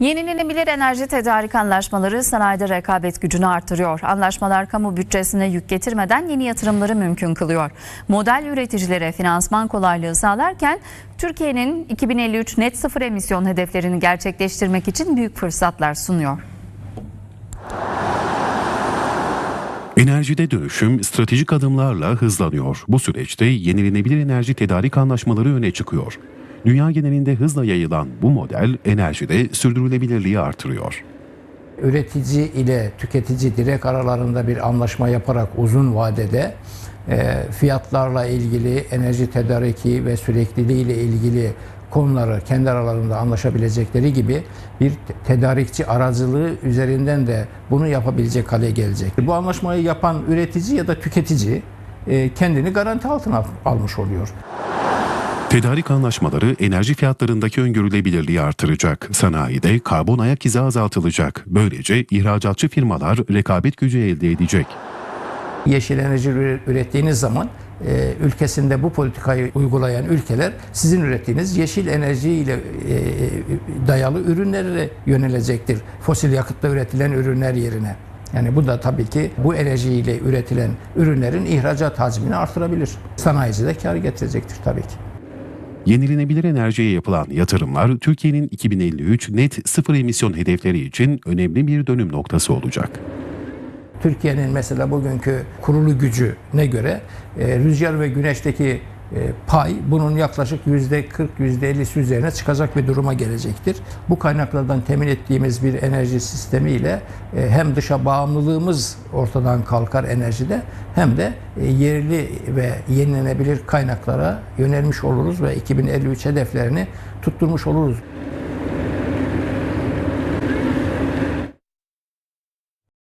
Yenilenebilir enerji tedarik anlaşmaları sanayide rekabet gücünü artırıyor. Anlaşmalar kamu bütçesine yük getirmeden yeni yatırımları mümkün kılıyor. Model üreticilere finansman kolaylığı sağlarken Türkiye'nin 2053 net sıfır emisyon hedeflerini gerçekleştirmek için büyük fırsatlar sunuyor. Enerjide dönüşüm stratejik adımlarla hızlanıyor. Bu süreçte yenilenebilir enerji tedarik anlaşmaları öne çıkıyor. Dünya genelinde hızla yayılan bu model enerjide sürdürülebilirliği artırıyor. üretici ile tüketici direkt aralarında bir anlaşma yaparak uzun vadede e, fiyatlarla ilgili, enerji tedariki ve sürekliliği ile ilgili konuları kendi aralarında anlaşabilecekleri gibi bir te- tedarikçi aracılığı üzerinden de bunu yapabilecek hale gelecek. Bu anlaşmayı yapan üretici ya da tüketici e, kendini garanti altına almış oluyor. Tedarik anlaşmaları enerji fiyatlarındaki öngörülebilirliği artıracak. Sanayide karbon ayak izi azaltılacak. Böylece ihracatçı firmalar rekabet gücü elde edecek. yeşil enerji üre- ürettiğiniz zaman e, ülkesinde bu politikayı uygulayan ülkeler sizin ürettiğiniz yeşil enerji ile e, dayalı ürünlere yönelecektir. Fosil yakıtla üretilen ürünler yerine. Yani bu da tabii ki bu enerjiyle üretilen ürünlerin ihracat hacmini artırabilir. Sanayici de kar getirecektir tabii ki. Yenilenebilir enerjiye yapılan yatırımlar Türkiye'nin 2053 net sıfır emisyon hedefleri için önemli bir dönüm noktası olacak. Türkiye'nin mesela bugünkü kurulu gücüne göre e, rüzgar ve güneşteki pay bunun yaklaşık yüzde 40 yüzde 50'si üzerine çıkacak bir duruma gelecektir. Bu kaynaklardan temin ettiğimiz bir enerji sistemiyle e, hem dışa bağımlılığımız ortadan kalkar enerjide hem de e, yerli ve yenilenebilir kaynaklara yönelmiş oluruz ve 2053 hedeflerini tutturmuş oluruz.